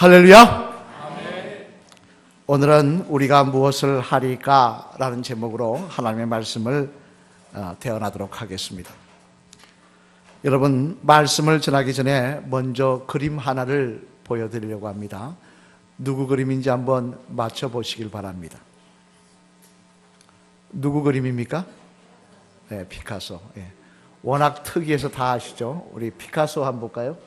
할렐루야. 오늘은 우리가 무엇을 하리까 라는 제목으로 하나님의 말씀을 어, 대언하도록 하겠습니다. 여러분 말씀을 전하기 전에 먼저 그림 하나를 보여드리려고 합니다. 누구 그림인지 한번 맞춰 보시길 바랍니다. 누구 그림입니까? 네, 피카소. 예. 워낙 특이해서 다 아시죠? 우리 피카소 한번 볼까요?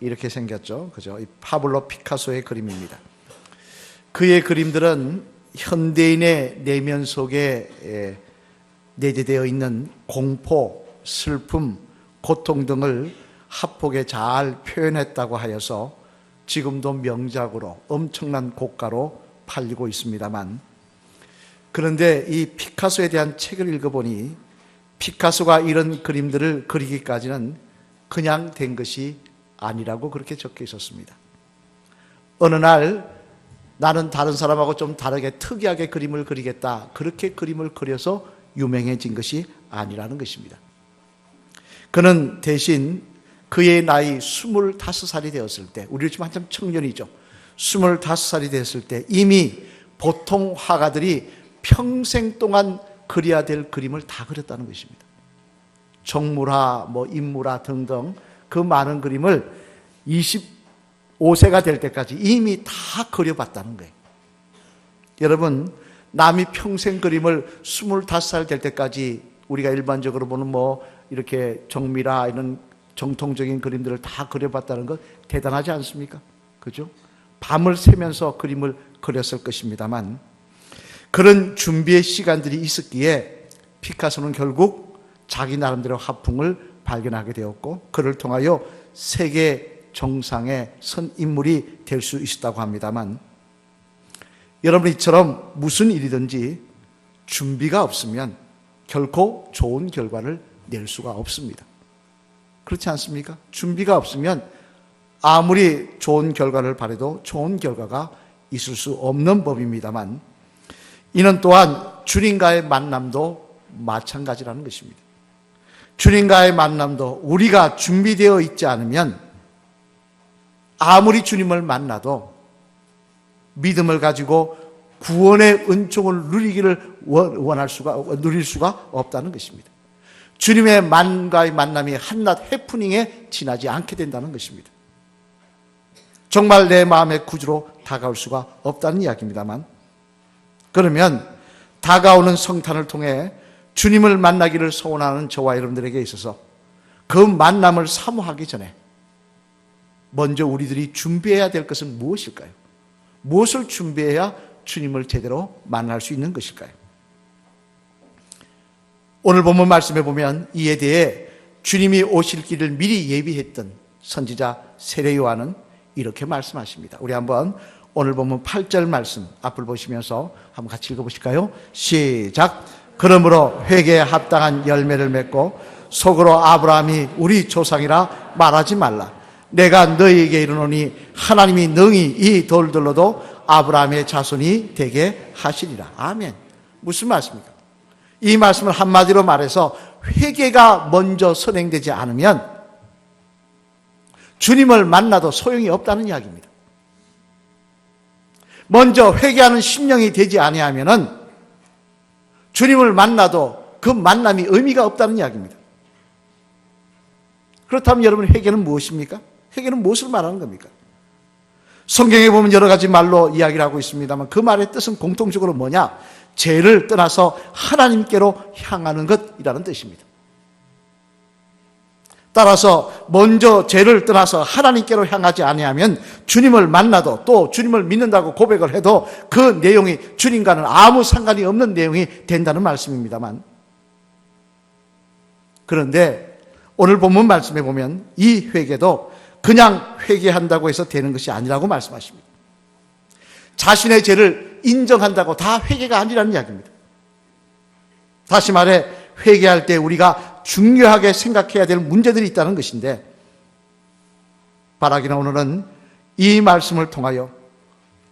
이렇게 생겼죠. 그죠? 이 파블로 피카소의 그림입니다. 그의 그림들은 현대인의 내면 속에 예, 내재되어 있는 공포, 슬픔, 고통 등을 합폭에 잘 표현했다고 하여서 지금도 명작으로 엄청난 고가로 팔리고 있습니다만 그런데 이 피카소에 대한 책을 읽어보니 피카소가 이런 그림들을 그리기까지는 그냥 된 것이 아니라고 그렇게 적혀 있었습니다. 어느 날 나는 다른 사람하고 좀 다르게 특이하게 그림을 그리겠다. 그렇게 그림을 그려서 유명해진 것이 아니라는 것입니다. 그는 대신 그의 나이 25살이 되었을 때, 우리 지금 한참 청년이죠. 25살이 되었을 때 이미 보통 화가들이 평생 동안 그려야 될 그림을 다 그렸다는 것입니다. 정물화, 뭐 인물화 등등 그 많은 그림을 25세가 될 때까지 이미 다 그려봤다는 거예요. 여러분, 남이 평생 그림을 25살 될 때까지 우리가 일반적으로 보는 뭐 이렇게 정밀화 이런 정통적인 그림들을 다 그려봤다는 것 대단하지 않습니까? 그죠? 밤을 새면서 그림을 그렸을 것입니다만 그런 준비의 시간들이 있었기에 피카소는 결국 자기 나름대로 화풍을 발견하게 되었고 그를 통하여 세계 정상의 선 인물이 될 수 있었다고 합니다만 여러분 이처럼 무슨 일이든지 준비가 없으면 결코 좋은 결과를 낼 수가 없습니다. 그렇지 않습니까? 준비가 없으면 아무리 좋은 결과를 바래도 좋은 결과가 있을 수 없는 법입니다만 이는 또한 주님과의 만남도 마찬가지라는 것입니다. 주님과의 만남도 우리가 준비되어 있지 않으면 아무리 주님을 만나도 믿음을 가지고 구원의 은총을 누리기를 원할 수가 누릴 수가 없다는 것입니다. 주님의 만과의 만남이 한낱 해프닝에 지나지 않게 된다는 것입니다. 정말 내 마음의 구주로 다가올 수가 없다는 이야기입니다만 그러면 다가오는 성탄을 통해 주님을 만나기를 소원하는 저와 여러분들에게 있어서 그 만남을 사모하기 전에 먼저 우리들이 준비해야 될 것은 무엇일까요? 무엇을 준비해야 주님을 제대로 만날 수 있는 것일까요? 오늘 본문 말씀에 보면 이에 대해 주님이 오실 길을 미리 예비했던 선지자 세례 요한은 이렇게 말씀하십니다. 우리 한번 오늘 본문 8절 말씀 앞을 보시면서 한번 같이 읽어보실까요? 시작. 그러므로 회개에 합당한 열매를 맺고 속으로 아브라함이 우리 조상이라 말하지 말라. 내가 너희에게 이르노니 하나님이 능히 이 돌들로도 아브라함의 자손이 되게 하시리라. 아멘. 무슨 말씀입니까? 이 말씀을 한마디로 말해서 회개가 먼저 선행되지 않으면 주님을 만나도 소용이 없다는 이야기입니다. 먼저 회개하는 심령이 되지 아니하면은 주님을 만나도 그 만남이 의미가 없다는 이야기입니다. 그렇다면 여러분 회개는 무엇입니까? 회개는 무엇을 말하는 겁니까? 성경에 보면 여러 가지 말로 이야기를 하고 있습니다만 그 말의 뜻은 공통적으로 뭐냐? 죄를 떠나서 하나님께로 향하는 것이라는 뜻입니다. 따라서 먼저 죄를 떠나서 하나님께로 향하지 아니하면 주님을 만나도 또 주님을 믿는다고 고백을 해도 그 내용이 주님과는 아무 상관이 없는 내용이 된다는 말씀입니다만 그런데 오늘 본문 말씀에 보면 이 회개도 그냥 회개한다고 해서 되는 것이 아니라고 말씀하십니다. 자신의 죄를 인정한다고 다 회개가 아니라는 이야기입니다. 다시 말해 회개할 때 우리가 중요하게 생각해야 될 문제들이 있다는 것인데 바라기나 오늘은 이 말씀을 통하여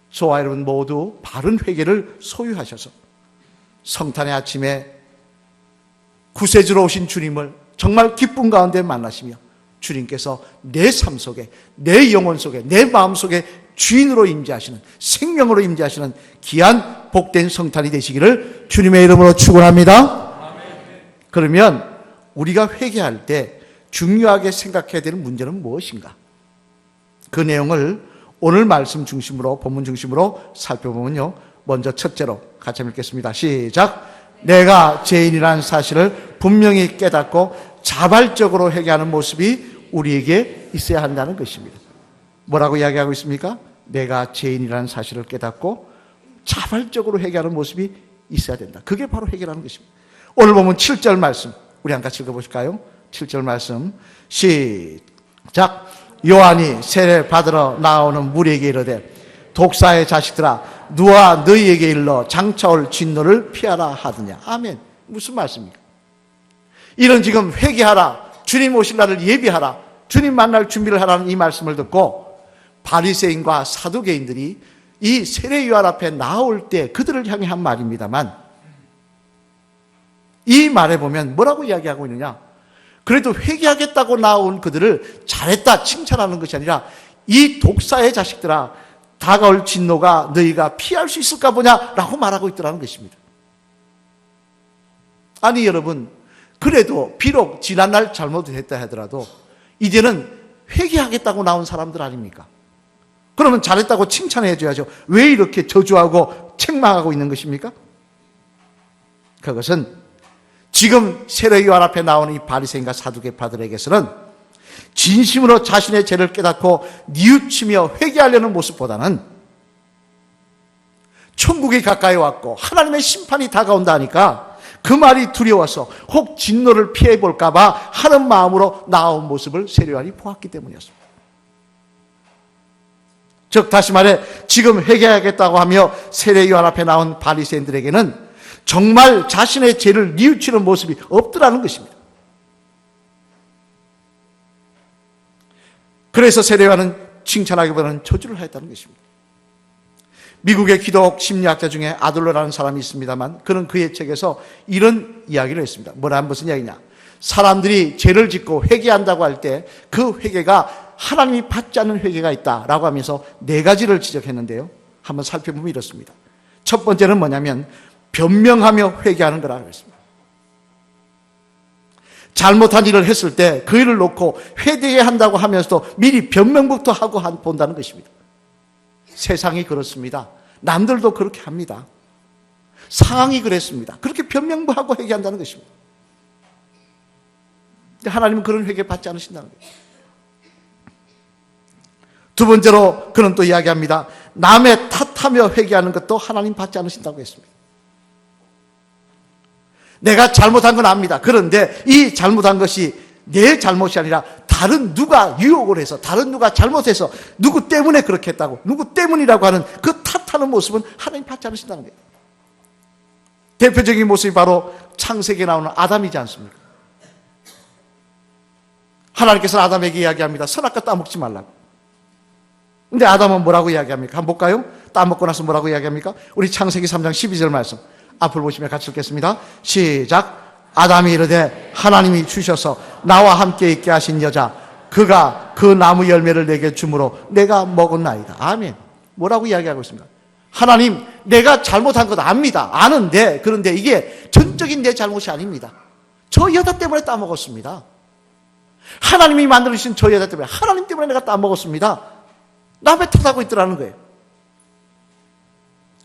저와 여러분 모두 바른 회개를 소유하셔서 성탄의 아침에 구세주로 오신 주님을 정말 기쁨 가운데 만나시며 주님께서 내 삶 속에, 내 영혼 속에, 내 마음 속에 주인으로 임재하시는, 생명으로 임재하시는 귀한 복된 성탄이 되시기를 주님의 이름으로 축원합니다. 그러면 우리가 회개할 때 중요하게 생각해야 되는 문제는 무엇인가? 그 내용을 오늘 말씀 중심으로, 본문 중심으로 살펴보면요. 먼저 첫째로 같이 읽겠습니다. 시작. 내가 죄인이라는 사실을 분명히 깨닫고 자발적으로 회개하는 모습이 우리에게 있어야 한다는 것입니다. 뭐라고 이야기하고 있습니까? 내가 죄인이라는 사실을 깨닫고 자발적으로 회개하는 모습이 있어야 된다. 그게 바로 회개라는 것입니다. 오늘 보면 7절 말씀, 우리 한 같이 읽어보실까요? 7절 말씀, 시작. 요한이 세례 받으러 나오는 무리에게 이르되 독사의 자식들아 누가 너희에게 일러 장차올 진노를 피하라 하더냐. 아멘. 무슨 말씀입니까? 이런 지금 회개하라. 주님 오실 날을 예비하라. 주님 만날 준비를 하라는 이 말씀을 듣고 바리새인과 사두개인들이 이 세례 요한 앞에 나올 때 그들을 향해 한 말입니다만 이 말에 보면 뭐라고 이야기하고 있느냐? 그래도 회개하겠다고 나온 그들을 잘했다 칭찬하는 것이 아니라 이 독사의 자식들아 다가올 진노가 너희가 피할 수 있을까 보냐라고 말하고 있더라는 것입니다. 아니 여러분 그래도 비록 지난날 잘못했다 하더라도 이제는 회개하겠다고 나온 사람들 아닙니까? 그러면 잘했다고 칭찬해 줘야죠. 왜 이렇게 저주하고 책망하고 있는 것입니까? 그것은 지금 세례 요한 앞에 나오는 이 바리새인과 사두개파들에게서는 진심으로 자신의 죄를 깨닫고 뉘우치며 회개하려는 모습보다는 천국이 가까이 왔고 하나님의 심판이 다가온다 하니까 그 말이 두려워서 혹 진노를 피해 볼까봐 하는 마음으로 나온 모습을 세례 요한이 보았기 때문이었습니다. 즉 다시 말해 지금 회개하겠다고 하며 세례 요한 앞에 나온 바리새인들에게는 정말 자신의 죄를 뉘우치는 모습이 없더라는 것입니다. 그래서 세례와는 칭찬하기보다는 저주를 하였다는 것입니다. 미국의 기독 심리학자 중에 아들러라는 사람이 있습니다만 그는 그의 책에서 이런 이야기를 했습니다. 뭐라 무슨 이야기냐? 사람들이 죄를 짓고 회개한다고 할 때 그 회개가 하나님이 받지 않는 회개가 있다라고 하면서 네 가지를 지적했는데요. 한번 살펴보면 이렇습니다. 첫 번째는 뭐냐면 변명하며 회개하는 거라고 했습니다. 잘못한 일을 했을 때 그 일을 놓고 회개해야 한다고 하면서도 미리 변명부터 하고 본다는 것입니다. 세상이 그렇습니다. 남들도 그렇게 합니다. 상황이 그랬습니다. 그렇게 변명부 하고 회개한다는 것입니다. 하나님은 그런 회개 받지 않으신다는 거예요. 두 번째로 그는 또 이야기합니다. 남의 탓하며 회개하는 것도 하나님 받지 않으신다고 했습니다. 내가 잘못한 건 압니다. 그런데 이 잘못한 것이 내 잘못이 아니라 다른 누가 유혹을 해서 다른 누가 잘못해서 누구 때문에 그렇게 했다고 누구 때문이라고 하는 그 탓하는 모습은 하나님 받지 않으신다는 거예요. 대표적인 모습이 바로 창세기에 나오는 아담이지 않습니까? 하나님께서 아담에게 이야기합니다. 선악과 따먹지 말라고. 근데 아담은 뭐라고 이야기합니까? 한번 볼까요? 따먹고 나서 뭐라고 이야기합니까? 우리 창세기 3장 12절 말씀. 앞을 보시면 같이 읽겠습니다. 시작. 아담이 이르되 하나님이 주셔서 나와 함께 있게 하신 여자 그가 그 나무 열매를 내게 주므로 내가 먹었나이다. 아멘. 뭐라고 이야기하고 있습니까? 하나님, 내가 잘못한 것 압니다. 아는데, 그런데 이게 전적인 내 잘못이 아닙니다. 저 여자 때문에 따먹었습니다. 하나님이 만들어주신 저 여자 때문에, 하나님 때문에 내가 따먹었습니다. 남의 탓하고 있더라는 거예요.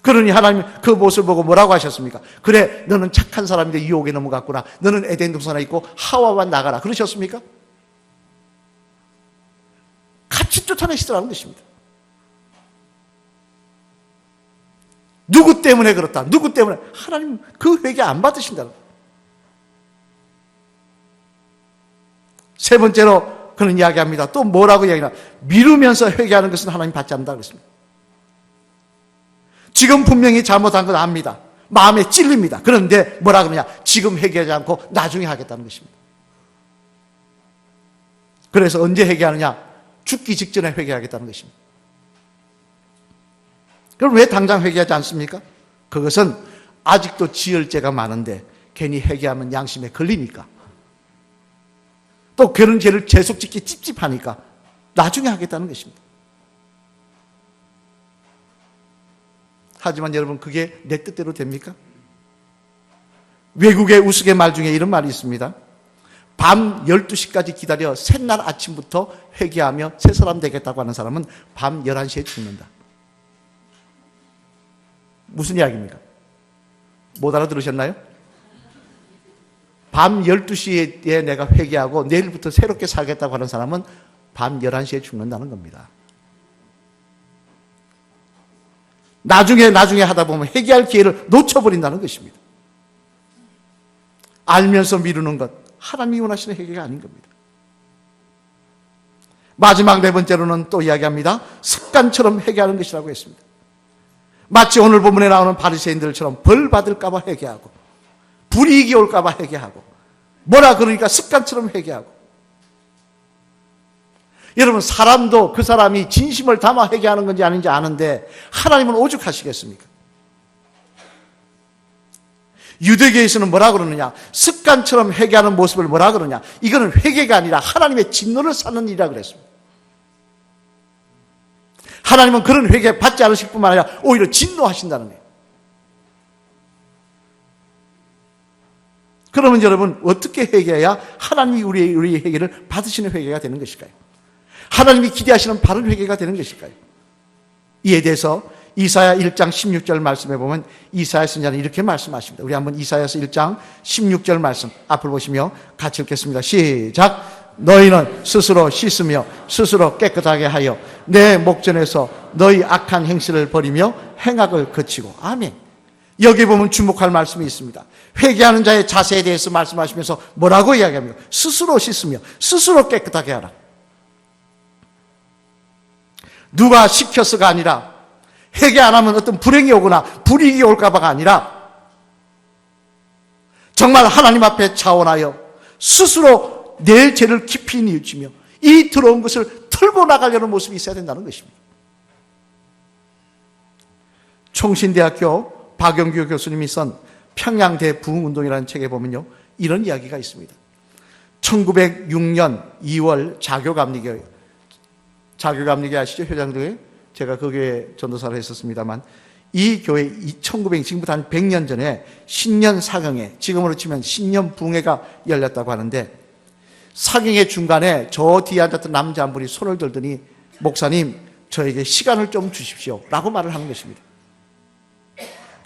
그러니 하나님 그 모습을 보고 뭐라고 하셨습니까? 그래, 너는 착한 사람인데 유혹에 넘어갔구나. 너는 에덴 동산에 있고 하와와 나가라. 그러셨습니까? 같이 쫓아내시더라는 것입니다. 누구 때문에 그렇다. 누구 때문에. 하나님 그 회개 안 받으신다는. 세 번째로 그는 이야기합니다. 또 뭐라고 이야기하나? 미루면서 회개하는 것은 하나님 받지 않는다 그랬습니다. 지금 분명히 잘못한 건 압니다. 마음에 찔립니다. 그런데 뭐라 그러냐? 지금 회개하지 않고 나중에 하겠다는 것입니다. 그래서 언제 회개하느냐? 죽기 직전에 회개하겠다는 것입니다. 그럼 왜 당장 회개하지 않습니까? 그것은 아직도 지을 죄가 많은데 괜히 회개하면 양심에 걸리니까. 또 그런 죄를 계속 짓기 찝찝하니까 나중에 하겠다는 것입니다. 하지만 여러분 그게 내 뜻대로 됩니까? 외국의 우스갯말 중에 이런 말이 있습니다. 밤 12시까지 기다려 새날 아침부터 회개하며 새 사람 되겠다고 하는 사람은 밤 11시에 죽는다. 무슨 이야기입니까? 못 알아들으셨나요? 밤 12시에 내가 회개하고 내일부터 새롭게 살겠다고 하는 사람은 밤 11시에 죽는다는 겁니다. 나중에 나중에 하다 보면 회개할 기회를 놓쳐버린다는 것입니다. 알면서 미루는 것 하나님이 원하시는 회개가 아닌 겁니다. 마지막 네 번째로는 또 이야기합니다. 습관처럼 회개하는 것이라고 했습니다. 마치 오늘 본문에 나오는 바리새인들처럼 벌 받을까 봐 회개하고 불이익이 올까 봐 회개하고 뭐라 그러니까 습관처럼 회개하고 여러분 사람도 그 사람이 진심을 담아 회개하는 건지 아닌지 아는데 하나님은 오죽하시겠습니까? 유대교에서는 뭐라 그러느냐? 습관처럼 회개하는 모습을 뭐라 그러냐? 이거는 회개가 아니라 하나님의 진노를 쌓는 일이라 그랬습니다. 하나님은 그런 회개 받지 않으실 뿐만 아니라 오히려 진노하신다는 거예요. 그러면 여러분 어떻게 회개해야 하나님이 우리의, 우리의 회개를 받으시는 회개가 되는 것일까요? 하나님이 기대하시는 바른 회개가 되는 것일까요? 이에 대해서 이사야 1장 16절 말씀에 보면 이사야 선자는 이렇게 말씀하십니다. 우리 한번 이사야서 1장 16절 말씀 앞을 보시며 같이 읽겠습니다. 시작. 너희는 스스로 씻으며 스스로 깨끗하게 하여 내 목전에서 너희 악한 행실을 버리며 행악을 그치고 아멘. 여기 보면 주목할 말씀이 있습니다. 회개하는 자의 자세에 대해서 말씀하시면서 뭐라고 이야기합니까? 스스로 씻으며 스스로 깨끗하게 하라. 누가 시켜서가 아니라 회개 안 하면 어떤 불행이 오거나 불이익이 올까봐가 아니라 정말 하나님 앞에 자원하여 스스로 내 죄를 깊이 뉘우치며 이 들어온 것을 털고 나가려는 모습이 있어야 된다는 것입니다. 총신대학교 박영규 교수님이 쓴 평양대 부흥운동이라는 책에 보면요. 이런 이야기가 있습니다. 1906년 2월 자교감리교 자교감리교 아시죠? 효장교회? 제가 그 교회 전도사를 했었습니다만 이 교회 1900 지금부터 한 100년 전에 신년 사경회 지금으로 치면 신년 붕회가 열렸다고 하는데 사경회 중간에 저 뒤에 앉았던 남자 한 분이 손을 들더니 목사님 저에게 시간을 좀 주십시오 라고 말을 하는 것입니다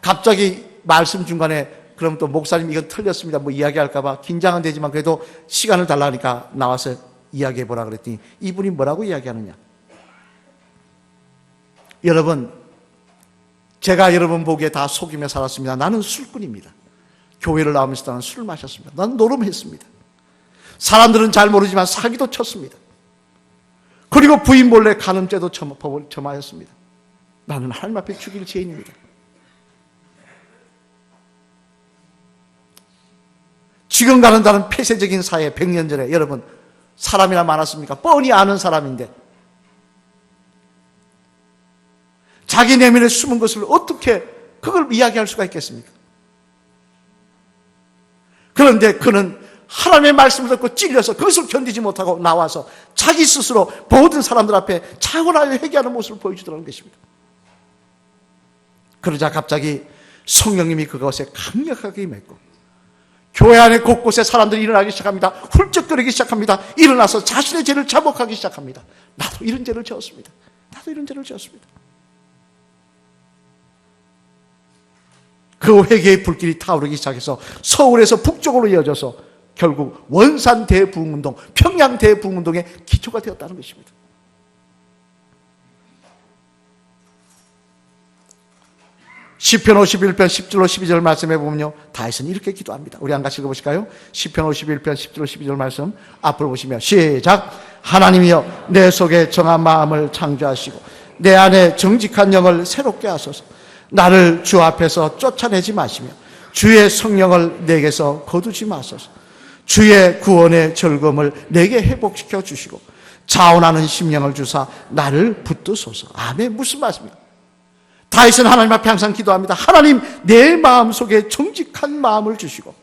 갑자기 말씀 중간에 그럼 또 목사님 이건 틀렸습니다 뭐 이야기할까봐 긴장은 되지만 그래도 시간을 달라니까 나와서 이야기해 보라 그랬더니 이분이 뭐라고 이야기하느냐 여러분, 제가 여러분 보기에 다 속이며 살았습니다. 나는 술꾼입니다. 교회를 나오면서 나는 술을 마셨습니다. 나는 노름했습니다. 사람들은 잘 모르지만 사기도 쳤습니다. 그리고 부인 몰래 간음죄도 점하였습니다. 나는 하나님 앞에 죽일 죄인입니다. 지금 가는 다른 폐쇄적인 사회 100년 전에 여러분 사람이나 많았습니까? 뻔히 아는 사람인데 자기 내면에 숨은 것을 어떻게 그걸 이야기할 수가 있겠습니까? 그런데 그는 하나님의 말씀을 듣고 찔려서 그것을 견디지 못하고 나와서 자기 스스로 모든 사람들 앞에 차원하여 회개하는 모습을 보여주더라는 것입니다. 그러자 갑자기 성령님이 그것에 강력하게 임했고 교회 안에 곳곳에 사람들이 일어나기 시작합니다. 훌쩍거리기 시작합니다. 일어나서 자신의 죄를 자복하기 시작합니다. 나도 이런 죄를 지었습니다. 나도 이런 죄를 지었습니다. 그 회개의 불길이 타오르기 시작해서 서울에서 북쪽으로 이어져서 결국 원산 대부흥운동, 평양 대부흥운동의 기초가 되었다는 것입니다. 시편 51편 10절로 12절 말씀해 보면요. 다윗은 이렇게 기도합니다. 우리 한 같이 읽어 보실까요? 시편 51편 10절로 12절 말씀 앞으로 보시면 시작 하나님이여 내 속에 정한 마음을 창조하시고 내 안에 정직한 영을 새롭게 하소서 나를 주 앞에서 쫓아내지 마시며 주의 성령을 내게서 거두지 마소서. 주의 구원의 즐거움을 내게 회복시켜 주시고 자원하는 심령을 주사 나를 붙드소서. 아멘. 무슨 말씀입니까? 다윗은 하나님 앞에 항상 기도합니다. 하나님 내 마음 속에 정직한 마음을 주시고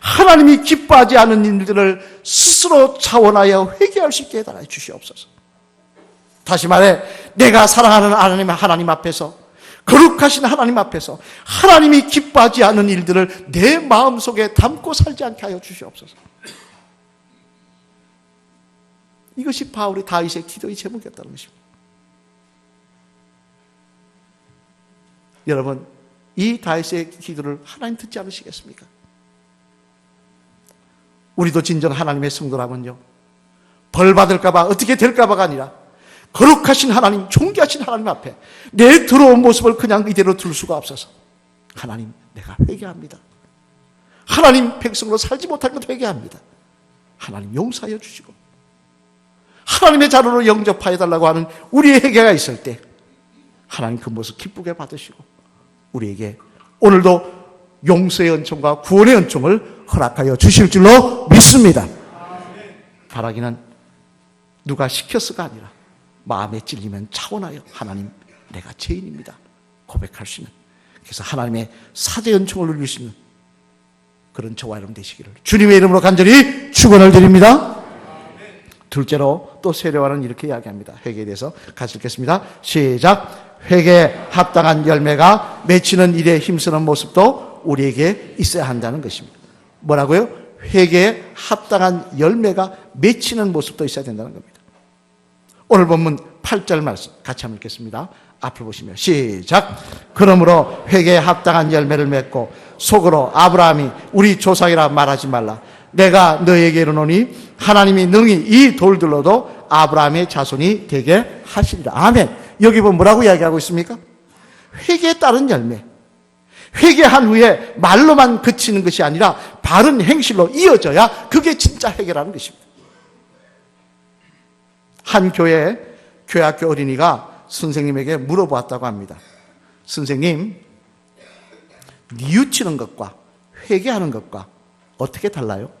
하나님이 기뻐하지 않은 일들을 스스로 차원하여 회개할 수 있게 해달라 주시옵소서. 다시 말해, 내가 사랑하는 하나님 앞에서, 거룩하신 하나님 앞에서, 하나님이 기뻐하지 않은 일들을 내 마음 속에 담고 살지 않게 하여 주시옵소서. 이것이 바울이 다윗의 기도의 제목이었다는 것입니다. 여러분, 이 다윗의 기도를 하나님 듣지 않으시겠습니까? 우리도 진정 하나님의 성도라면요. 벌 받을까봐 어떻게 될까봐가 아니라 거룩하신 하나님, 존귀하신 하나님 앞에 내 들어온 모습을 그냥 이대로 둘 수가 없어서 하나님, 내가 회개합니다. 하나님 백성으로 살지 못할 것 회개합니다. 하나님 용서하여 주시고 하나님의 자료로 영접하여 달라고 하는 우리의 회개가 있을 때 하나님 그 모습 기쁘게 받으시고 우리에게 오늘도 용서의 은총과 구원의 은총을 허락하여 주실 줄로 믿습니다. 바라기는 누가 시켰어가 아니라 마음에 찔리면 차원하여 하나님 내가 죄인입니다. 고백할 수 있는 그래서 하나님의 사죄 은총을 누릴 수 있는 그런 저와 여러분 되시기를 주님의 이름으로 간절히 축원을 드립니다. 둘째로 또 세례와는 이렇게 이야기합니다. 회개에 대해서 같이 읽겠습니다. 시작. 회개에 합당한 열매가 맺히는 일에 힘쓰는 모습도 우리에게 있어야 한다는 것입니다. 뭐라고요? 회개에 합당한 열매가 맺히는 모습도 있어야 된다는 겁니다. 오늘 본문 8절 말씀 같이 한번 읽겠습니다. 앞을 보시면 시작. 그러므로 회개에 합당한 열매를 맺고 속으로 아브라함이 우리 조상이라 말하지 말라. 내가 너에게 이르노니 하나님이 능히 이 돌들로도 아브라함의 자손이 되게 하시리라. 아멘. 여기 보면 뭐라고 이야기하고 있습니까? 회개에 따른 열매. 회개한 후에 말로만 그치는 것이 아니라 바른 행실로 이어져야 그게 진짜 회개라는 것입니다. 한 교회 교회학교 어린이가 선생님에게 물어보았다고 합니다. 선생님, 뉘우치는 것과 회개하는 것과 어떻게 달라요?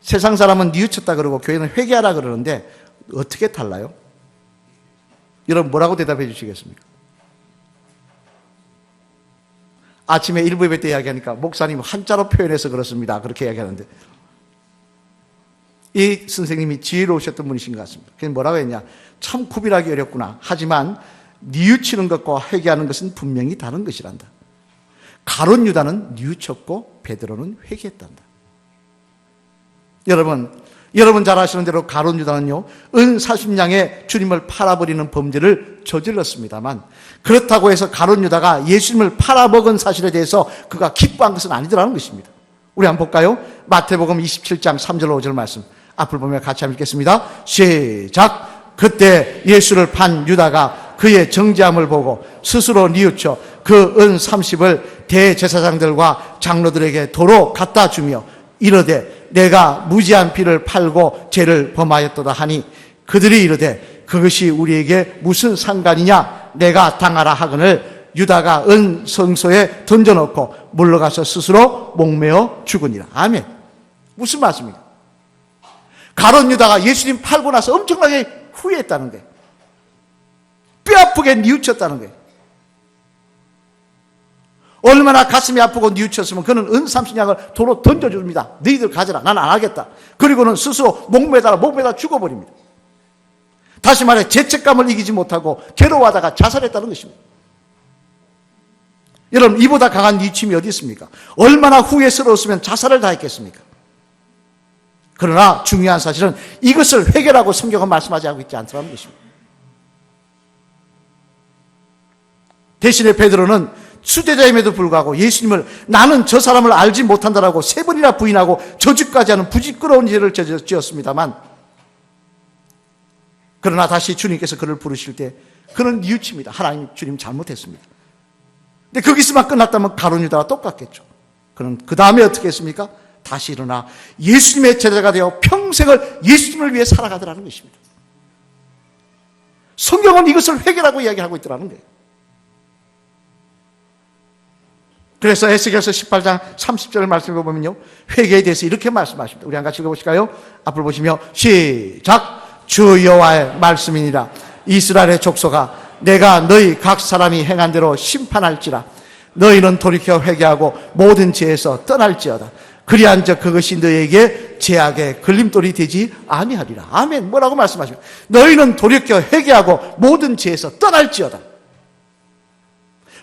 세상 사람은 뉘우쳤다 그러고 교회는 회개하라 그러는데 어떻게 달라요? 여러분 뭐라고 대답해 주시겠습니까? 아침에 일부 예배 때 이야기하니까 목사님 한자로 표현해서 그렇습니다. 그렇게 이야기하는데 이 선생님이 지혜로우셨던 분이신 것 같습니다. 그게 뭐라고 했냐? 참 구별하기 어렵구나. 하지만 뉘우치는 것과 회개하는 것은 분명히 다른 것이란다. 가론 유다는 뉘우쳤고 베드로는 회개했단다. 여러분, 여러분 잘 아시는 대로 가론 유다는요, 은 40냥에 주님을 팔아버리는 범죄를 저질렀습니다만, 그렇다고 해서 가론 유다가 예수님을 팔아먹은 사실에 대해서 그가 기뻐한 것은 아니더라는 것입니다. 우리 한번 볼까요? 마태복음 27장 3절 5절 말씀. 앞을 보며 같이 한번 읽겠습니다. 시작! 그때 예수를 판 유다가 그의 정죄함을 보고 스스로 뉘우쳐 그 은 30을 대제사장들과 장로들에게 도로 갖다 주며 이르되 내가 무지한 피를 팔고 죄를 범하였도다 하니 그들이 이르되 그것이 우리에게 무슨 상관이냐 내가 당하라 하거늘 유다가 은 성소에 던져놓고 물러가서 스스로 목매어 죽으니라 아멘 무슨 말씀입니까? 가론 유다가 예수님 팔고 나서 엄청나게 후회했다는 거예요 뼈 아프게 뉘우쳤다는 거예요 얼마나 가슴이 아프고 뉘우쳤으면 그는 은 30냥을 도로 던져줍니다. 너희들 가져라. 난 안 하겠다. 그리고는 스스로 목매달아 목매다 죽어버립니다. 다시 말해 죄책감을 이기지 못하고 괴로워하다가 자살했다는 것입니다. 여러분 이보다 강한 뉘침이 어디 있습니까? 얼마나 후회스러웠으면 자살을 다 했겠습니까? 그러나 중요한 사실은 이것을 회개라고 성경은 말씀하지 않고 있지 않더라는 것입니다. 대신에 베드로는 수제자임에도 불구하고 예수님을 나는 저 사람을 알지 못한다라고 세 번이나 부인하고 저주까지 하는 부지끄러운 죄를 지었습니다만 그러나 다시 주님께서 그를 부르실 때 그는 뉘우칩니다. 하나님 주님 잘못했습니다. 근데 거기서만 끝났다면 가론 유다와 똑같겠죠. 그는 그 다음에 어떻게 했습니까? 다시 일어나 예수님의 제자가 되어 평생을 예수님을 위해 살아가더라는 것입니다. 성경은 이것을 회개라고 이야기하고 있더라는 거예요. 그래서 에스겔서 18장 30절 말씀을 보면요. 회개에 대해서 이렇게 말씀하십니다. 우리 한 같이 읽어보실까요? 앞을 보시며 시작 주 여호와의 말씀이니라 이스라엘의 족속아 내가 너희 각 사람이 행한 대로 심판할지라 너희는 돌이켜 회개하고 모든 죄에서 떠날지어다 그리한 적 그것이 너에게 제약의 걸림돌이 되지 아니하리라. 아멘. 뭐라고 말씀하십니까? 너희는 돌이켜 회개하고 모든 죄에서 떠날지어다.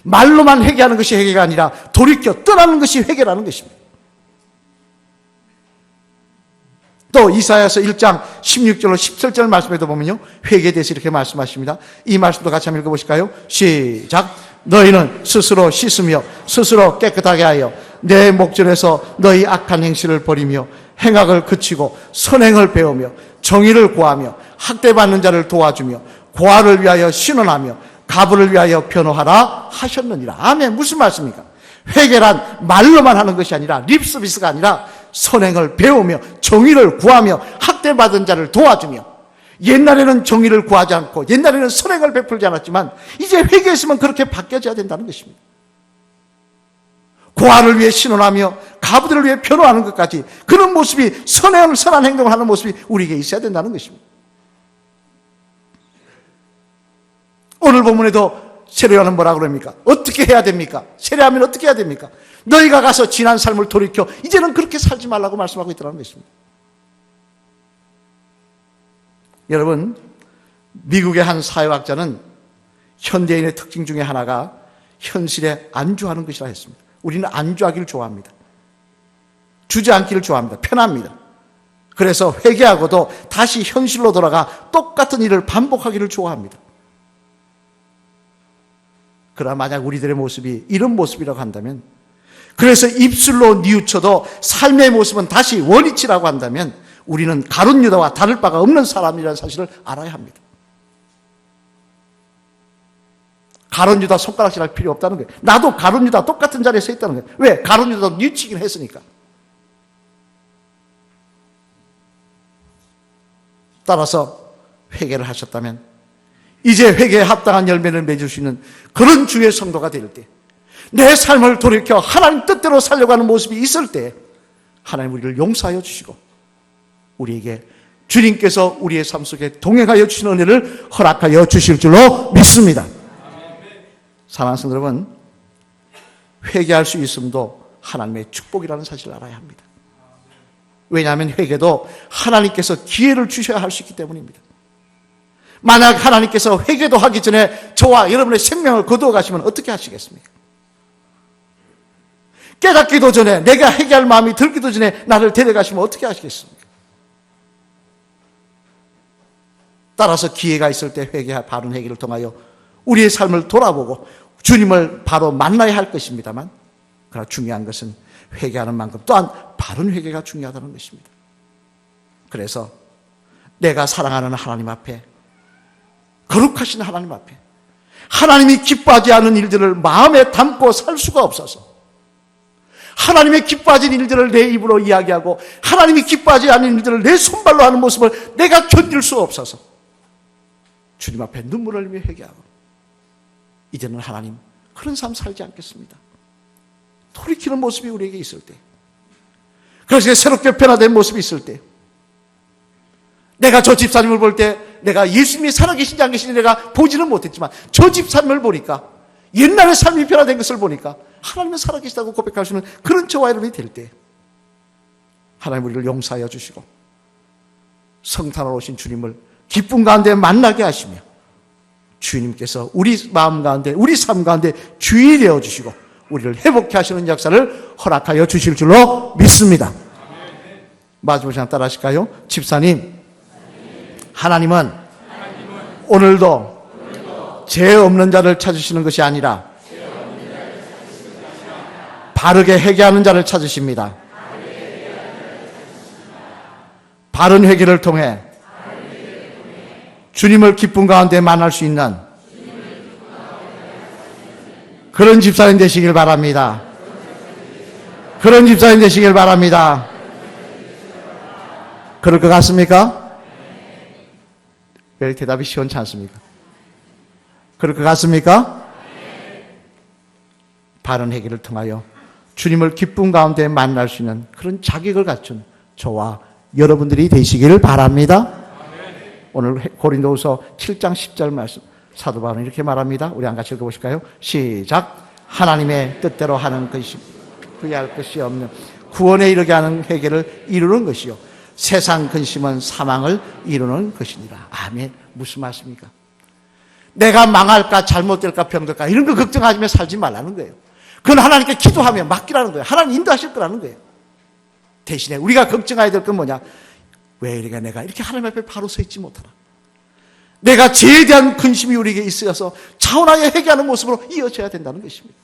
말로만 회개하는 것이 회개가 아니라 돌이켜 떠나는 것이 회개라는 것입니다. 또 이사야서 1장 16절로 17절 말씀에도 보면요. 회개에 대해서 이렇게 말씀하십니다. 이 말씀도 같이 한번 읽어보실까요? 시작. 너희는 스스로 씻으며 스스로 깨끗하게 하여 내 목전에서 너희 악한 행실을 버리며 행악을 그치고 선행을 배우며 정의를 구하며 학대받는 자를 도와주며 고아를 위하여 신원하며 가부를 위하여 변호하라 하셨느니라. 아멘. 무슨 말씀입니까? 회개란 말로만 하는 것이 아니라 립서비스가 아니라 선행을 배우며 정의를 구하며 학대받은 자를 도와주며 옛날에는 정의를 구하지 않고 옛날에는 선행을 베풀지 않았지만 이제 회개했으면 그렇게 바뀌어져야 된다는 것입니다. 고아를 위해 신원하며 가부들을 위해 변호하는 것까지 그런 모습이 선행을 선한 행동을 하는 모습이 우리에게 있어야 된다는 것입니다. 오늘 본문에도 세례요한은 뭐라 그럽니까? 어떻게 해야 됩니까? 세례하면 어떻게 해야 됩니까? 너희가 가서 지난 삶을 돌이켜 이제는 그렇게 살지 말라고 말씀하고 있다는 것입니다. 여러분, 미국의 한 사회학자는 현대인의 특징 중에 하나가 현실에 안주하는 것이라 했습니다. 우리는 안주하기를 좋아합니다. 주저앉기를 좋아합니다. 편합니다. 그래서 회개하고도 다시 현실로 돌아가 똑같은 일을 반복하기를 좋아합니다. 그러나 만약 우리들의 모습이 이런 모습이라고 한다면 그래서 입술로 뉘우쳐도 삶의 모습은 다시 원위치라고 한다면 우리는 가룟 유다와 다를 바가 없는 사람이라는 사실을 알아야 합니다. 가룟 유다 손가락질 할 필요 없다는 거예요. 나도 가룟 유다 똑같은 자리에 서 있다는 거예요. 왜? 가룟 유다도 뉘치긴 했으니까. 따라서 회개를 하셨다면 이제 회개에 합당한 열매를 맺을 수 있는 그런 주의 성도가 될 때, 내 삶을 돌이켜 하나님 뜻대로 살려고 하는 모습이 있을 때, 하나님 우리를 용서하여 주시고, 우리에게 주님께서 우리의 삶 속에 동행하여 주시는 은혜를 허락하여 주실 줄로 믿습니다. 사랑하는 성도 여러분, 회개할 수 있음도 하나님의 축복이라는 사실을 알아야 합니다. 왜냐하면 회개도 하나님께서 기회를 주셔야 할 수 있기 때문입니다. 만약 하나님께서 회개도 하기 전에 저와 여러분의 생명을 거두어 가시면 어떻게 하시겠습니까? 깨닫기도 전에 내가 회개할 마음이 들기도 전에 나를 데려가시면 어떻게 하시겠습니까? 따라서 기회가 있을 때 회개할 바른 회개를 통하여 우리의 삶을 돌아보고 주님을 바로 만나야 할 것입니다만 그러나 중요한 것은 회개하는 만큼 또한 바른 회개가 중요하다는 것입니다. 그래서 내가 사랑하는 하나님 앞에 거룩하신 하나님 앞에 하나님이 기뻐하지 않은 일들을 마음에 담고 살 수가 없어서 하나님의 기뻐하지 일들을 내 입으로 이야기하고 하나님이 기뻐하지 않은 일들을 내 손발로 하는 모습을 내가 견딜 수 없어서 주님 앞에 눈물을 흘리며 회개하고 이제는 하나님 그런 삶 살지 않겠습니다. 돌이키는 모습이 우리에게 있을 때 그래서 새롭게 변화된 모습이 있을 때 내가 저 집사님을 볼 때 내가 예수님이 살아계신지 안 계신지 내가 보지는 못했지만 저 집사님을 보니까 옛날의 삶이 변화된 것을 보니까 하나님은 살아계시다고 고백할 수 있는 그런 저와 여러분이 될 때 하나님 우리를 용서하여 주시고 성탄으로 오신 주님을 기쁨 가운데 만나게 하시며 주님께서 우리 마음 가운데 우리 삶 가운데 주인이 되어 주시고 우리를 회복케 하시는 역사를 허락하여 주실 줄로 믿습니다. 마지막 시간 따라 하실까요? 집사님 하나님은 오늘도 죄 없는 자를 찾으시는 것이 아니라 바르게 회개하는 자를 찾으십니다. 바른 회개를 통해 주님을 기쁨 가운데 만날 수 있는 그런 집사님 되시길 바랍니다. 그런 집사님 되시길 바랍니다. 그럴 것 같습니까? 왜 대답이 시원치 않습니까? 그럴 것 같습니까? 바른 회개를 통하여 주님을 기쁨 가운데 만날 수 있는 그런 자격을 갖춘 저와 여러분들이 되시기를 바랍니다. 오늘 고린도후서 7장 10절 말씀 사도 바울은 이렇게 말합니다. 우리 한 같이 읽어 보실까요? 시작. 하나님의 뜻대로 하는 것이 후회할 것이 없는 구원에 이르게 하는 회개를 이루는 것이요. 세상 근심은 사망을 이루는 것이니라. 아멘. 무슨 말씀입니까? 내가 망할까, 잘못될까, 병들까, 이런 거 걱정하며 살지 말라는 거예요. 그건 하나님께 기도하며 맡기라는 거예요. 하나님 인도하실 거라는 거예요. 대신에 우리가 걱정해야 될 건 뭐냐? 왜 이렇게 내가 이렇게 하나님 앞에 바로 서 있지 못하나? 내가 죄에 대한 근심이 우리에게 있어서 차원하여 회개하는 모습으로 이어져야 된다는 것입니다.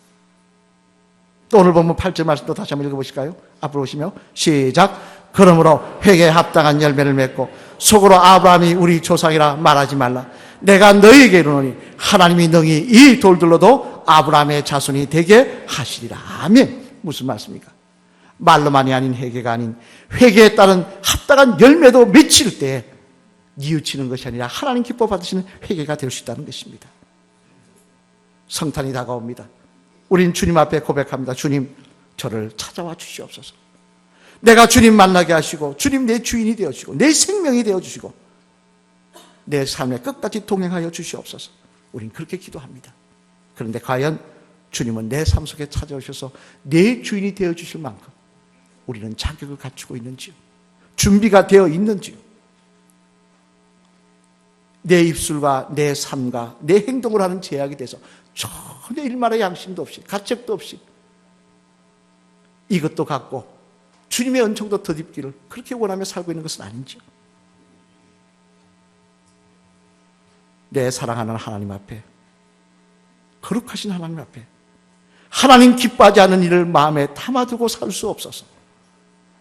또 오늘 보면 8절 말씀도 다시 한번 읽어보실까요? 앞으로 오시며 시작 그러므로 회개에 합당한 열매를 맺고 속으로 아브라함이 우리 조상이라 말하지 말라 내가 너에게 이르노니 하나님이 능히 이 돌들로도 아브라함의 자손이 되게 하시리라 아멘 무슨 말씀입니까? 말로만이 아닌 회개가 아닌 회개에 따른 합당한 열매도 맺힐 때 뉘우치는 것이 아니라 하나님 기뻐 받으시는 회개가 될 수 있다는 것입니다. 성탄이 다가옵니다. 우린 주님 앞에 고백합니다. 주님, 저를 찾아와 주시옵소서. 내가 주님 만나게 하시고, 주님 내 주인이 되어주시고, 내 생명이 되어주시고, 내 삶의 끝까지 동행하여 주시옵소서. 우린 그렇게 기도합니다. 그런데 과연 주님은 내 삶 속에 찾아오셔서 내 주인이 되어주실 만큼 우리는 자격을 갖추고 있는지요? 준비가 되어 있는지요? 내 입술과 내 삶과 내 행동을 하는 제약이 돼서 전혀 일말의 양심도 없이 가책도 없이 이것도 갖고 주님의 은총도 덧입기를 그렇게 원하며 살고 있는 것은 아닌지요. 내 사랑하는 하나님 앞에 거룩하신 하나님 앞에 하나님 기뻐하지 않는 일을 마음에 담아두고 살 수 없어서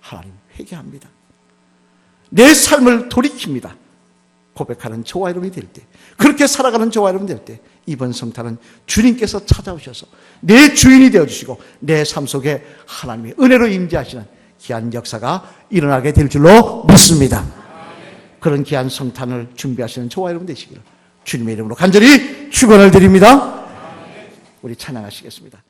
하나님 회개합니다. 내 삶을 돌이킵니다. 고백하는 저와 여러분이 될 때, 그렇게 살아가는 저와 여러분이 될 때, 이번 성탄은 주님께서 찾아오셔서 내 주인이 되어주시고, 내 삶 속에 하나님의 은혜로 임재하시는 귀한 역사가 일어나게 될 줄로 믿습니다. 그런 귀한 성탄을 준비하시는 저와 여러분 되시기를 주님의 이름으로 간절히 축원을 드립니다. 우리 찬양하시겠습니다.